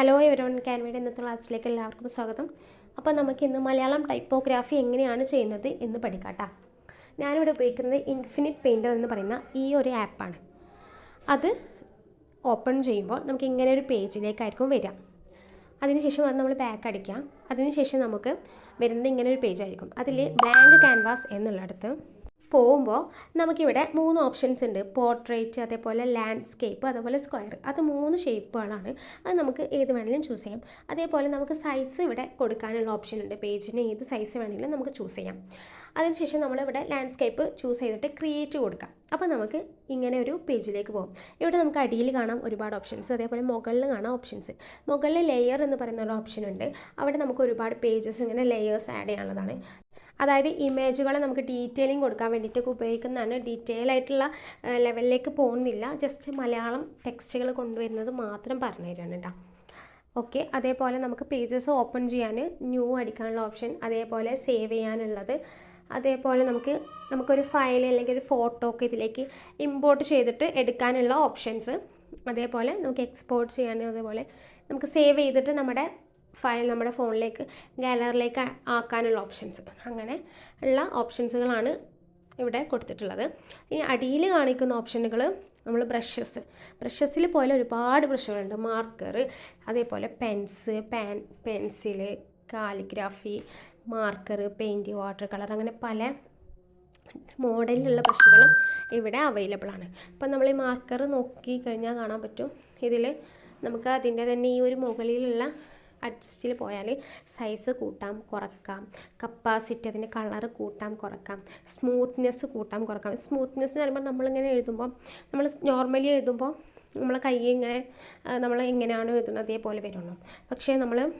Hello everyone ക്യാൻവയുടെ ഇന്നത്തെ ക്ലാസ്സിലേക്ക് എല്ലാവർക്കും സ്വാഗതം. അപ്പോൾ നമുക്ക് ഇന്ന് മലയാളം ടൈപ്പോഗ്രാഫി എങ്ങനെയാണ് ചെയ്യുന്നത് എന്ന് പഠിക്കാട്ടാ. ഞാനിവിടെ ഉപയോഗിക്കുന്നത് ഇൻഫിനിറ്റ് പെയിന്റർ എന്ന് പറയുന്ന ഈ ഒരു ആപ്പാണ് അത് ഓപ്പൺ ചെയ്യുമ്പോൾ നമുക്ക് ഇങ്ങനെ ഒരു പേജിലേക്കായിരിക്കും വരിക. അതിനുശേഷം അത് നമ്മൾ ബാക്ക് അടിക്കാം അതിനുശേഷം നമുക്ക് വരുന്നത് ഇങ്ങനെ ഒരു പേജായിരിക്കും അതിൽ ബ്ലാങ്ക് ക്യാൻവാസ് എന്നുള്ളിടത്ത് പോകുമ്പോൾ നമുക്കിവിടെ മൂന്ന് ഓപ്ഷൻസ് ഉണ്ട്. പോർട്രേറ്റ് അതേപോലെ ലാൻഡ്സ്കേപ്പ് അതേപോലെ സ്ക്വയർ അത് മൂന്ന് ഷേപ്പുകളാണ് അത് നമുക്ക് ഏത് വേണമെങ്കിലും ചൂസ് ചെയ്യാം. അതേപോലെ നമുക്ക് സൈസ് ഇവിടെ കൊടുക്കാനുള്ള ഓപ്ഷൻ ഉണ്ട്. പേജിന് ഏത് സൈസ് വേണമെങ്കിലും നമുക്ക് ചൂസ് ചെയ്യാം. അതിനുശേഷം നമ്മളിവിടെ ലാൻഡ്സ്കേപ്പ് ചൂസ് ചെയ്തിട്ട് ക്രിയേറ്റ് കൊടുക്കാം. അപ്പോൾ നമുക്ക് ഇങ്ങനെ ഒരു പേജിലേക്ക് പോകും. ഇവിടെ നമുക്ക് അടിയിൽ കാണാം ഒരുപാട് ഓപ്ഷൻസ് അതേപോലെ മുകളിൽ കാണാം ഓപ്ഷൻസ് മുകളിൽ ലെയർ എന്ന് പറയുന്ന ഒരു ഓപ്ഷൻ ഉണ്ട്. അവിടെ നമുക്ക് ഒരുപാട് പേജസ് ഇങ്ങനെ ലെയേഴ്സ് ആഡ് ചെയ്യാനുള്ളതാണ്. അതായത് ഇമേജുകൾ നമുക്ക് ഡീറ്റെയിലിംഗ് കൊടുക്കാൻ വേണ്ടിയിട്ടൊക്കെ ഉപയോഗിക്കുന്നതാണ്. ഡീറ്റെയിൽ ആയിട്ടുള്ള ലെവലിലേക്ക് പോകുന്നില്ല. ജസ്റ്റ് മലയാളം ടെക്സ്റ്റുകൾ കൊണ്ടുവരുന്നത് മാത്രം പറഞ്ഞു തരാണ് കേട്ടോ. ഓക്കെ അതേപോലെ നമുക്ക് പേജസ് ഓപ്പൺ ചെയ്യാൻ ന്യൂ അടിക്കാനുള്ള ഓപ്ഷൻ അതേപോലെ സേവ് ചെയ്യാനുള്ളത്. അതേപോലെ നമുക്ക് നമുക്കൊരു ഫയൽ അല്ലെങ്കിൽ ഒരു ഫോട്ടോ ഒക്കെ ഇതിലേക്ക് ഇമ്പോർട്ട് ചെയ്തിട്ട് എടുക്കാനുള്ള ഓപ്ഷൻസ്. അതേപോലെ നമുക്ക് എക്സ്പോർട്ട് ചെയ്യാൻ അതേപോലെ നമുക്ക് സേവ് ചെയ്തിട്ട് നമ്മുടെ ഫയൽ നമ്മുടെ ഫോണിലേക്ക് ഗാലറിയിലേക്ക് ആക്കാനുള്ള ഓപ്ഷൻസ് അങ്ങനെ ഉള്ള ഓപ്ഷൻസുകളാണ് ഇവിടെ കൊടുത്തിട്ടുള്ളത്. ഇനി അടിയിൽ കാണിക്കുന്ന ഓപ്ഷനുകൾ നമ്മൾ ബ്രഷസ് ബ്രഷസിൽ പോലെ ഒരുപാട് ബ്രഷുകളുണ്ട് മാർക്കർ അതേപോലെ pens pan pencil calligraphy marker paint water colour അങ്ങനെ പല മോഡലിലുള്ള ബ്രഷുകളും ഇവിടെ അവൈലബിൾ ആണ്. അപ്പം നമ്മൾ ഈ മാർക്കർ നോക്കി കഴിഞ്ഞാൽ കാണാൻ പറ്റും. ഇതിൽ നമുക്ക് അതിന്റെ തന്നെ ഈ ഒരു മുകളിലുള്ള അഡ്ജസ്റ്റിൽ പോയാൽ സൈസ് കൂട്ടാം കുറക്കാം. കപ്പാസിറ്റി അതിന്റെ കളർ കൂട്ടാം കുറക്കാം. സ്മൂത്ത്നെസ് കൂട്ടാം കുറക്കാം. സ്മൂത്ത്നെസ് എന്ന് പറയുമ്പോൾ നമ്മളിങ്ങനെ എഴുതുമ്പോൾ നമ്മൾ നോർമലി എഴുതുമ്പോൾ നമ്മളെ കൈ ഇങ്ങനെ നമ്മൾ എങ്ങനെയാണോ എഴുതുന്നത് അതേപോലെ വരുള്ളൂ. പക്ഷേ നമ്മൾ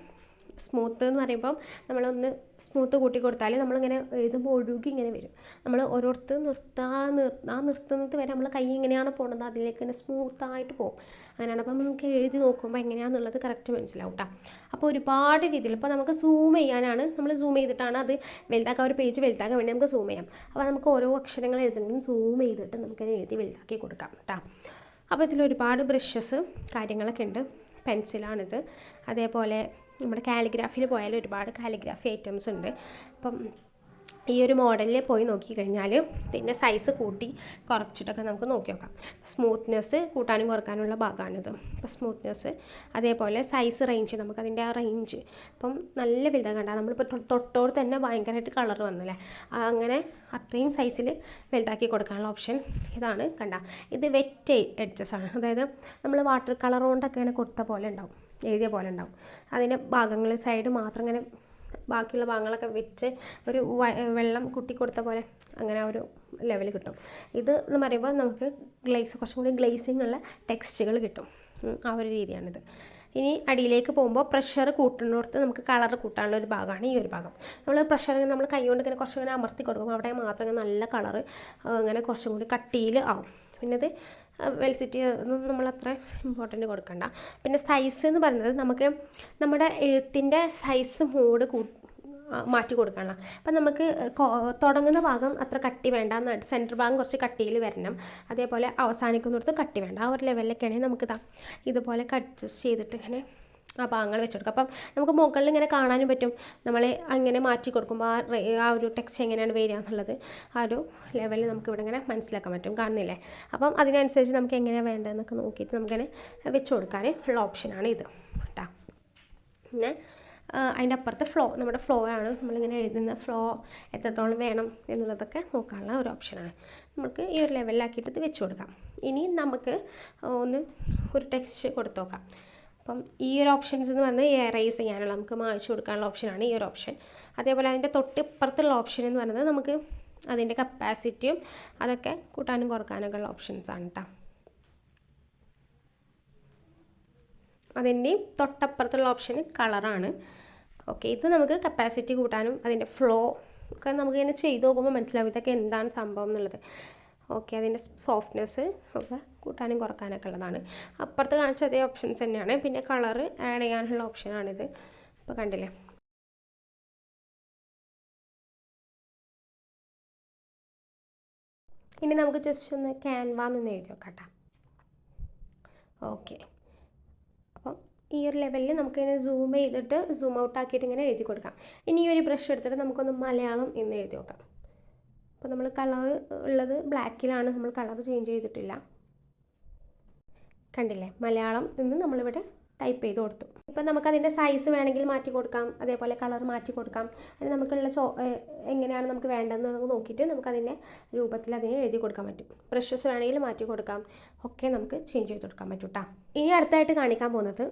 സ്മൂത്ത് എന്ന് പറയുമ്പം നമ്മളൊന്ന് സ്മൂത്ത് കൂട്ടി കൊടുത്താൽ നമ്മളിങ്ങനെ എഴുതുമ്പോൾ ഒഴുകി ഇങ്ങനെ വരും. നമ്മൾ ഓരോരുത്തർ നിർത്താ നിർ ആ നിർത്തുന്നത് വരെ നമ്മൾ കൈ ഇങ്ങനെയാണ് പോകുന്നത് അതിലേക്ക് ഇങ്ങനെ സ്മൂത്തായിട്ട് പോകും. അങ്ങനെയാണ്. അപ്പം നമുക്ക് എഴുതി നോക്കുമ്പോൾ എങ്ങനെയാണെന്നുള്ളത് കറക്റ്റ് മനസ്സിലാവും കേട്ടോ അപ്പോൾ ഒരുപാട് രീതിയിൽ ഇപ്പോൾ നമുക്ക് സൂം ചെയ്യാനാണ്. നമ്മൾ സൂം ചെയ്തിട്ടാണ് അത് വലുതാക്കാൻ ഒരു പേജ് വലുതാക്കാൻ വേണ്ടി നമുക്ക് സൂം ചെയ്യാം. അപ്പോൾ നമുക്ക് ഓരോ അക്ഷരങ്ങൾ എഴുതണമെങ്കിലും സൂം ചെയ്തിട്ട് നമുക്കതിനെ എഴുതി വലുതാക്കി കൊടുക്കാം കേട്ടോ അപ്പോൾ ഇതിൽ ഒരുപാട് ബ്രഷസ് കാര്യങ്ങളൊക്കെ ഉണ്ട്. പെൻസിലാണിത് അതേപോലെ നമ്മുടെ കാലിഗ്രാഫിയിൽ പോയാൽ ഒരുപാട് കാലിഗ്രാഫി ഐറ്റംസ് ഉണ്ട്. അപ്പം ഈ ഒരു മോഡലിൽ പോയി നോക്കിക്കഴിഞ്ഞാൽ ഇതിന്റെ സൈസ് കൂട്ടി കുറച്ചിട്ടൊക്കെ നമുക്ക് നോക്കി നോക്കാം. സ്മൂത്ത്നെസ് കൂട്ടാനും കുറക്കാനുള്ള ഭാഗമാണിത്. അപ്പോൾ സ്മൂത്ത്നെസ് അതേപോലെ സൈസ് റേഞ്ച് നമുക്കതിന്റെ ആ റേഞ്ച്. അപ്പം നല്ല വലുതാണ് കണ്ടാൽ നമ്മളിപ്പോൾ തൊട്ടോട് തന്നെ ഭയങ്കരമായിട്ട് കളർ വന്നല്ലേ? അങ്ങനെ അത്രയും സൈസിൽ വലുതാക്കി കൊടുക്കാനുള്ള ഓപ്ഷൻ ഇതാണ് കണ്ട ഇത് വെറ്റ് എഡ്ജസ് ആണ്. അതായത് നമ്മൾ വാട്ടർ കളർ കൊണ്ടൊക്കെ ഇങ്ങനെ കൊടുത്ത പോലെ ഉണ്ടാവും. എഴുതിയ പോലെ ഉണ്ടാവും. അതിന്റെ ഭാഗങ്ങൾ സൈഡ് മാത്രം ഇങ്ങനെ ബാക്കിയുള്ള ഭാഗങ്ങളൊക്കെ വെച്ച് ഒരു വെള്ളം കുട്ടി കൊടുത്ത പോലെ അങ്ങനെ ഒരു ലെവൽ കിട്ടും. ഇത് എന്ന് പറയുമ്പോൾ നമുക്ക് ഗ്ലേസ് കുറച്ചും കൂടി ഗ്ലേസിങ് ഉള്ള ടെക്സ്റ്റുകൾ കിട്ടും. ആ ഒരു രീതിയാണിത്. ഇനി അടിയിലേക്ക് പോകുമ്പോൾ പ്രഷർ കൂട്ടുന്നിടത്ത് നമുക്ക് കളർ കൂട്ടാനുള്ള ഒരു ഭാഗമാണ് ഈ ഒരു ഭാഗം. നമ്മൾ പ്രഷർ ഇങ്ങനെ നമ്മൾ കൈ കൊണ്ട് ഇങ്ങനെ കുറച്ചും ഇങ്ങനെ അമർത്തി കൊടുക്കും അവിടെ മാത്രം നല്ല കളർ അങ്ങനെ കുറച്ചും കൂടി കട്ടിയിൽ ആവും. പിന്നെ അത് വെൽസിറ്റി ഒന്നും നമ്മൾ അത്ര ഇമ്പോർട്ടന്റ് കൊടുക്കണ്ട. പിന്നെ സൈസ് എന്ന് പറയുന്നത് നമുക്ക് നമ്മുടെ എഴുത്തിന്റെ സൈസ് മോഡ് കൂ മാറ്റി കൊടുക്കണം. അപ്പം നമുക്ക് തുടങ്ങുന്ന ഭാഗം അത്ര കട്ടി വേണ്ട. സെന്റർ ഭാഗം കുറച്ച് കട്ടിയിൽ വരണം. അതേപോലെ അവസാനിക്കുന്നിടത്ത് കട്ടി വേണ്ട. ആ ഒരു ലെവലിലൊക്കെയാണെങ്കിൽ നമുക്ക് ഇതാ ഇതുപോലെ അഡ്ജസ്റ്റ് ചെയ്തിട്ട് ഇങ്ങനെ ആ ഭാഗങ്ങൾ വെച്ച് കൊടുക്കുക അപ്പം നമുക്ക് മുകളിൽ ഇങ്ങനെ കാണാനും പറ്റും. നമ്മൾ അങ്ങനെ മാറ്റി കൊടുക്കുമ്പോൾ ആ ആ ഒരു ടെക്സ്റ്റ് എങ്ങനെയാണ് വരിക എന്നുള്ളത് ആ ഒരു ലെവലിൽ നമുക്ക് ഇവിടെ ഇങ്ങനെ മനസ്സിലാക്കാൻ പറ്റും. കാണുന്നില്ലേ? അപ്പം അതിനനുസരിച്ച് നമുക്ക് എങ്ങനെയാണ് വേണ്ടതെന്നൊക്കെ നോക്കിയിട്ട് നമുക്കിങ്ങനെ വെച്ച് കൊടുക്കാൻ ഉള്ള ഓപ്ഷനാണ് ഇത് കേട്ടോ. പിന്നെ അതിന്റെ അപ്പുറത്ത് ഫ്ലോ നമ്മുടെ ഫ്ലോ ആണ്. നമ്മളിങ്ങനെ എഴുതുന്ന ഫ്ലോ എത്രത്തോളം വേണം എന്നുള്ളതൊക്കെ നോക്കാനുള്ള ഒരു ഓപ്ഷനാണ് നമുക്ക് ഈ ഒരു ലെവലിലാക്കിയിട്ട് ഇത് വെച്ച് കൊടുക്കാം. ഇനി നമുക്ക് ഒന്ന് ഒരു ടെക്സ്റ്റ് കൊടുത്തു നോക്കാം. അപ്പം ഈ ഒരു ഓപ്ഷൻസ് എന്ന് പറഞ്ഞാൽ എറൈസ് ചെയ്യാനുള്ള നമുക്ക് മായ്ച്ചു കൊടുക്കാനുള്ള ഓപ്ഷനാണ് ഈ ഒരു ഓപ്ഷൻ അതേപോലെ അതിന്റെ തൊട്ടിപ്പുറത്തുള്ള ഓപ്ഷൻ എന്ന് പറയുന്നത് നമുക്ക് അതിന്റെ കപ്പാസിറ്റിയും അതൊക്കെ കൂട്ടാനും കുറക്കാനൊക്കെ ഉള്ള ഓപ്ഷൻസ് ആണ് കേട്ടോ അതിന്റെയും തൊട്ടപ്പുറത്തുള്ള ഓപ്ഷൻ കളറാണ് ഓക്കെ ഇത് നമുക്ക് കപ്പാസിറ്റി കൂട്ടാനും അതിന്റെ ഫ്ലോ ഒക്കെ നമുക്ക് ഇങ്ങനെ ചെയ്ത് നോക്കുമ്പോൾ മനസ്സിലാവും ഇതൊക്കെ എന്താണ് സംഭവം എന്നുള്ളത്. ഓക്കെ അതിന്റെ സോഫ്റ്റ്നെസ് ഒക്കെ കൂട്ടാനും കുറക്കാനൊക്കെ ഉള്ളതാണ്. അപ്പുറത്ത് കാണിച്ച അതേ ഓപ്ഷൻസ് തന്നെയാണ്. പിന്നെ കളർ ആഡ് ചെയ്യാനുള്ള ഓപ്ഷനാണിത് ഇപ്പോൾ കണ്ടില്ലേ? ഇനി നമുക്ക് ജസ്റ്റ് ഒന്ന് ക്യാൻവാന്നൊന്ന് എഴുതി നോക്കാം ഓക്കെ അപ്പം ഈ ഒരു ലെവലിൽ നമുക്കിങ്ങനെ സൂം ചെയ്തിട്ട് സൂം ഔട്ട് ആക്കിയിട്ട് ഇങ്ങനെ എഴുതി കൊടുക്കാം. ഇനി ഈ ഒരു ബ്രഷ് എടുത്തിട്ട് നമുക്കൊന്ന് മലയാളം എന്ന് എഴുതി നോക്കാം. അപ്പോൾ നമ്മൾ കളർ ഉള്ളത് ബ്ലാക്കിലാണ് നമ്മൾ കളർ ചേഞ്ച് ചെയ്തിട്ടില്ല. കണ്ടില്ലേ? മലയാളം എന്ന് നമ്മളിവിടെ ടൈപ്പ് ചെയ്ത് കൊടുത്തു. ഇപ്പം നമുക്കതിന്റെ സൈസ് വേണമെങ്കിൽ മാറ്റി കൊടുക്കാം. അതേപോലെ കളർ മാറ്റി കൊടുക്കാം. അതിന് നമുക്കുള്ള ചോ എങ്ങനെയാണ് നമുക്ക് വേണ്ടതെന്ന് നോക്കിയിട്ട് നമുക്കതിന്റെ രൂപത്തിൽ അതിനെ എഴുതി കൊടുക്കാൻ പറ്റും. ബ്രഷസ് വേണമെങ്കിൽ മാറ്റി കൊടുക്കാം. ഒക്കെ നമുക്ക് ചേഞ്ച് ചെയ്ത് കൊടുക്കാൻ പറ്റും കേട്ടോ ഇനി അടുത്തായിട്ട് കാണിക്കാൻ പോകുന്നത്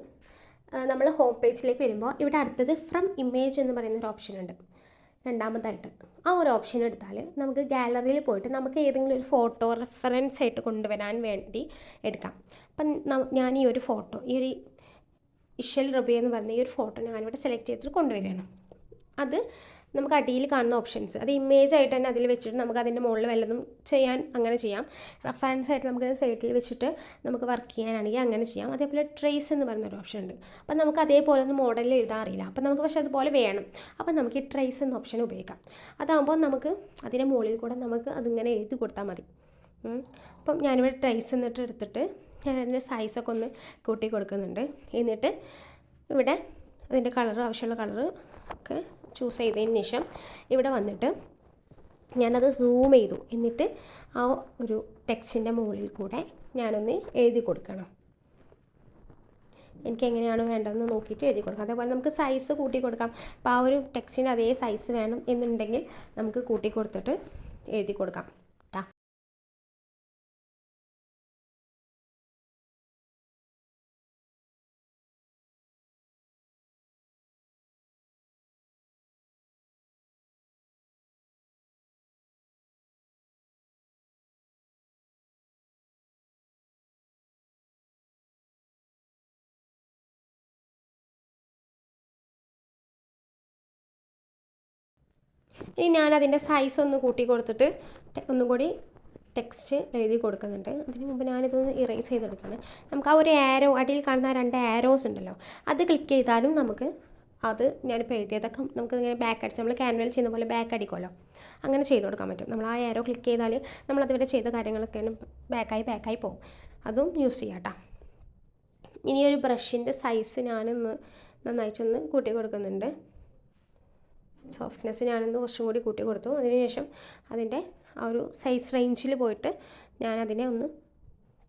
നമ്മൾ ഹോം പേജിലേക്ക് വരുമ്പോൾ ഇവിടെ അടുത്തത് ഫ്രം ഇമേജ് എന്ന് പറയുന്ന ഒരു ഓപ്ഷൻ ഉണ്ട്. രണ്ടാമതായിട്ട് ആ ഒരു ഓപ്ഷൻ എടുത്താൽ നമുക്ക് ഗാലറിയിൽ പോയിട്ട് നമുക്ക് ഏതെങ്കിലും ഒരു ഫോട്ടോ റെഫറൻസ് ആയിട്ട് കൊണ്ടുവരാൻ വേണ്ടി എടുക്കാം. അപ്പം ഞാൻ ഈ ഒരു ഫോട്ടോ ഈ ഒരു ഇഷൽ റബി എന്ന് പറഞ്ഞ ഈ ഒരു ഫോട്ടോ ഞാനിവിടെ സെലക്ട് ചെയ്തിട്ട് കൊണ്ടുവരികയാണ്. അത് നമുക്ക് അടിയിൽ കാണുന്ന ഓപ്ഷൻസ് അത് ഇമേജ് ആയിട്ട് തന്നെ അതിൽ വെച്ചിട്ട് നമുക്ക് അതിന്റെ മുകളിൽ വല്ലതും ചെയ്യാൻ അങ്ങനെ ചെയ്യാം. റഫറൻസ് ആയിട്ട് നമുക്ക് സൈഡിൽ വെച്ചിട്ട് നമുക്ക് വർക്ക് ചെയ്യാനാണെങ്കിൽ അങ്ങനെ ചെയ്യാം. അതേപോലെ ട്രേസ് എന്ന് പറയുന്നൊരു ഓപ്ഷൻ ഉണ്ട്. അപ്പം നമുക്ക് അതേപോലെ ഒന്ന് മോഡലിൽ എഴുതാൻ അറിയില്ല. അപ്പം നമുക്ക് പക്ഷേ അതുപോലെ വേണം. അപ്പം നമുക്ക് ഈ ട്രേസ് എന്ന ഓപ്ഷൻ ഉപയോഗിക്കാം. അതാകുമ്പോൾ നമുക്ക് അതിന്റെ മുകളിൽ കൂടെ നമുക്ക് അതിങ്ങനെ എഴുതി കൊടുത്താൽ മതി. അപ്പം ഞാനിവിടെ ട്രേസ് എന്നിട്ട് എടുത്തിട്ട് ഞാൻ അതിന്റെ സൈസൊക്കെ ഒന്ന് കൂട്ടി കൊടുക്കുന്നുണ്ട്. എന്നിട്ട് ഇവിടെ അതിന്റെ കളർ ആവശ്യമുള്ള കളർ ഒക്കെ ചൂസ് ചെയ്തതിന് ശേഷം ഇവിടെ വന്നിട്ട് ഞാനത് സൂം ചെയ്തു. എന്നിട്ട് ആ ഒരു ടെക്സ്റ്റിന്റെ മുകളിൽ കൂടെ ഞാനൊന്ന് എഴുതി കൊടുക്കണം. എനിക്ക് എങ്ങനെയാണ് വേണ്ടതെന്ന് നോക്കിയിട്ട് എഴുതി കൊടുക്കാം. അതേപോലെ നമുക്ക് സൈസ് കൂട്ടി കൊടുക്കാം. അപ്പോൾ ആ ഒരു ടെക്സ്റ്റിന് അതേ സൈസ് വേണം എന്നുണ്ടെങ്കിൽ നമുക്ക് കൂട്ടി കൊടുത്തിട്ട് എഴുതി കൊടുക്കാം. ഇനി ഞാൻ അതിന്റെ സൈസ് ഒന്ന് കൂട്ടി കൊടുത്തിട്ട് ഒന്നും കൂടി ടെക്സ്റ്റ് എഴുതി കൊടുക്കുന്നുണ്ട്. അതിന് മുമ്പ് ഞാനിതൊന്ന് ഇറേസ് ചെയ്തെടുക്കുകയാണ് നമുക്ക് ആ ഒരു ആരോ അടിയിൽ കാണുന്ന രണ്ട് ആരോസ് ഉണ്ടല്ലോ അത് ക്ലിക്ക് ചെയ്താലും നമുക്ക് അത് ഞാനിപ്പോൾ എഴുതിയതൊക്കെ നമുക്ക് ഇങ്ങനെ ബാക്ക് അടിച്ച് നമ്മൾ ക്യാൻവൽ ചെയ്യുന്ന പോലെ ബാക്ക് അടിക്കുമല്ലോ. അങ്ങനെ ചെയ്ത് കൊടുക്കാൻ പറ്റും. നമ്മൾ ആ ആരോ ക്ലിക്ക് ചെയ്താൽ നമ്മൾ അതുവരെ ചെയ്ത കാര്യങ്ങളൊക്കെ ബാക്കായി ബാക്കായി പോകും. അതും യൂസ് ചെയ്യാം കേട്ടോ ഇനി ഒരു ബ്രഷിന്റെ സൈസ് ഞാനൊന്ന് നന്നായിട്ടൊന്ന് കൂട്ടി കൊടുക്കുന്നുണ്ട്. സോഫ്റ്റ്നെസ് ഞാനൊന്ന് കുറച്ചും കൂടി കൂട്ടി കൊടുത്തു. അതിനുശേഷം അതിന്റെ ആ ഒരു സൈസ് റേഞ്ചിൽ പോയിട്ട് ഞാൻ അതിനെ ഒന്ന്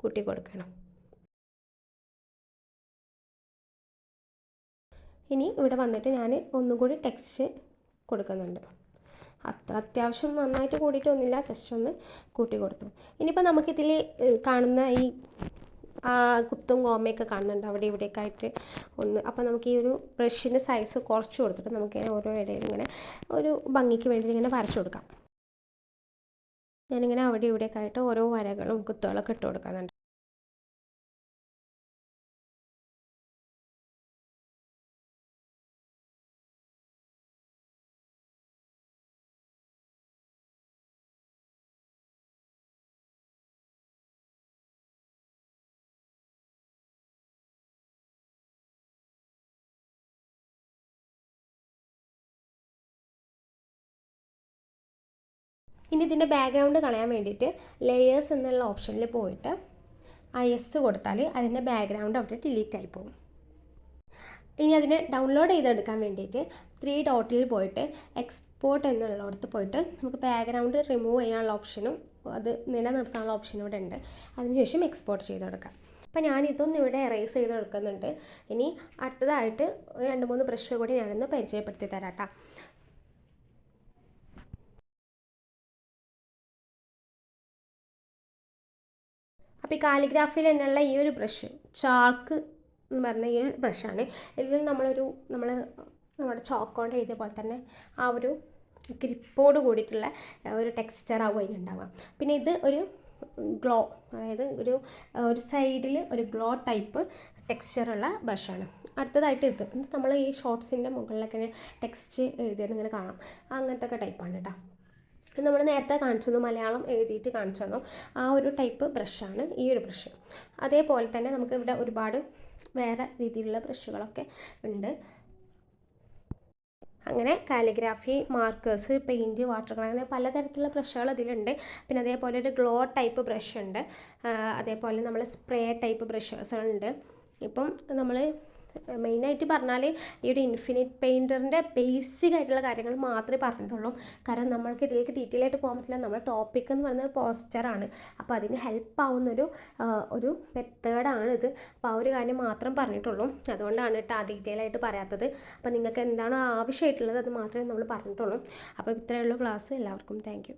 കൂട്ടി കൊടുക്കണം. ഇനി ഇവിടെ വന്നിട്ട് ഞാൻ ഒന്നുകൂടി ടെക്സ്റ്റ് കൊടുക്കുന്നുണ്ട്. അത്ര അത്യാവശ്യം നന്നായിട്ട് കൂടിയിട്ടൊന്നുമില്ല ജസ്റ്റ് ഒന്ന് കൂട്ടി കൊടുത്തു. ഇനിയിപ്പോൾ നമുക്കിതിൽ കാണുന്ന ഈ കുത്തും കോമയൊക്കെ കാണുന്നുണ്ട് അവിടെ ഇവിടെയൊക്കെ ആയിട്ട് ഒന്ന്. അപ്പോൾ നമുക്ക് ഈ ഒരു ബ്രഷിന്റെ സൈസ് കുറച്ച് കൊടുത്തിട്ട് നമുക്ക് ഓരോ ഇടയിൽ ഇങ്ങനെ ഒരു ഭംഗിക്ക് വേണ്ടി ഇങ്ങനെ വരച്ചു കൊടുക്കാം. ഞാനിങ്ങനെ അവിടെ ഇവിടെയൊക്കെ ആയിട്ട് ഓരോ വരകളും കുത്തുകളൊക്കെ ഇട്ട് കൊടുക്കുന്നുണ്ട് ഇനി ഇതിന്റെ ബാക്ക്ഗ്രൗണ്ട് കളയാൻ വേണ്ടിയിട്ട് ലെയേഴ്സ് എന്നുള്ള ഓപ്ഷനിൽ പോയിട്ട് ഐ എസ് കൊടുത്താൽ അതിന്റെ ബാക്ക്ഗ്രൗണ്ട് അവിടെ ഡിലീറ്റ് ആയി പോകും. ഇനി അതിനെ ഡൗൺലോഡ് ചെയ്തെടുക്കാൻ വേണ്ടിയിട്ട് ത്രീ ഡോട്ടിൽ പോയിട്ട് എക്സ്പോർട്ട് എന്നുള്ളിടത്ത് പോയിട്ട് നമുക്ക് ബാക്ക്ഗ്രൗണ്ട് റിമൂവ് ചെയ്യാനുള്ള ഓപ്ഷനും അത് നിലനിർത്താനുള്ള ഓപ്ഷനും ഇവിടെ ഉണ്ട് അതിനുശേഷം എക്സ്പോർട്ട് ചെയ്തെടുക്കാം. അപ്പോൾ ഞാൻ ഇതൊന്നും ഇവിടെ എറേസ് ചെയ്ത് എടുക്കുന്നുണ്ട് ഇനി അടുത്തതായിട്ട് രണ്ട് മൂന്ന് ബ്രഷ് കൂടി ഞാനൊന്ന് പരിചയപ്പെടുത്തി തരാം കേട്ടോ അപ്പോൾ ഈ കാലിഗ്രാഫിയിൽ തന്നെയുള്ള ഈ ഒരു ബ്രഷ് ചാർക്ക് എന്ന് പറഞ്ഞ ഈ ഒരു ബ്രഷാണ് ഇതിൽ നമ്മളൊരു നമ്മൾ നമ്മുടെ ചോക്ക് കൊണ്ട് എഴുതിയ പോലെ തന്നെ ആ ഒരു ഗ്രിപ്പോട് കൂടിയിട്ടുള്ള ഒരു ടെക്സ്ചർ ആവും അതിനുണ്ടാവുക പിന്നെ ഇത് ഒരു ഗ്ലോ അതായത് ഒരു ഒരു സൈഡിൽ ഒരു ഗ്ലോ ടൈപ്പ് ടെക്സ്ചറുള്ള ബ്രഷാണ് അടുത്തതായിട്ട് ഇത് നമ്മൾ ഈ ഷോർട്സിന്റെ മുകളിലൊക്കെ ടെക്സ്റ്റ് എഴുതിയത് ഇങ്ങനെ കാണാം. അങ്ങനത്തെ ഒക്കെ ടൈപ്പാണ് കേട്ടോ നമ്മൾ നേരത്തെ കാണിച്ചു മലയാളം എഴുതിയിട്ട് കാണിച്ചു തന്നു. ആ ഒരു ടൈപ്പ് ബ്രഷാണ് ഈ ഒരു ബ്രഷ് അതേപോലെ തന്നെ നമുക്ക് ഇവിടെ ഒരുപാട് വേറെ രീതിയിലുള്ള ബ്രഷുകളൊക്കെ ഉണ്ട്. അങ്ങനെ calligraphy markers paint water colour അങ്ങനെ പലതരത്തിലുള്ള ബ്രഷുകൾ അതിലുണ്ട് പിന്നെ അതേപോലെ ഒരു ഗ്ലോ ടൈപ്പ് ബ്രഷ് ഉണ്ട്. അതേപോലെ നമ്മൾ സ്പ്രേ ടൈപ്പ് ബ്രഷസ് ഉണ്ട്. ഇപ്പം നമ്മൾ മെയിനായിട്ട് പറഞ്ഞാൽ ഈ ഒരു ഇൻഫിനിറ്റ് പെയിന്ററിന്റെ ബേസിക് ആയിട്ടുള്ള കാര്യങ്ങൾ മാത്രമേ പറഞ്ഞിട്ടുള്ളൂ. കാരണം നമ്മൾക്ക് ഇതിലേക്ക് ഡീറ്റെയിൽ ആയിട്ട് പോകാൻ പറ്റില്ല. നമ്മുടെ ടോപ്പിക് എന്ന് പറയുന്നത് പോസ്റ്ററാണ് അപ്പോൾ അതിന് ഹെൽപ്പ് ആവുന്നൊരു ഒരു മെത്തേഡാണ് ഇത്. അപ്പോൾ ആ ഒരു കാര്യം മാത്രം പറഞ്ഞിട്ടുള്ളൂ. അതുകൊണ്ടാണ് കേട്ടോ ആ ഡീറ്റെയിൽ ആയിട്ട് പറയാത്തത്. അപ്പോൾ നിങ്ങൾക്ക് എന്താണോ ആവശ്യമായിട്ടുള്ളത് അത് മാത്രമേ നമ്മൾ പറഞ്ഞിട്ടുള്ളൂ. അപ്പോൾ ഇത്രയുള്ള ക്ലാസ് എല്ലാവർക്കും താങ്ക്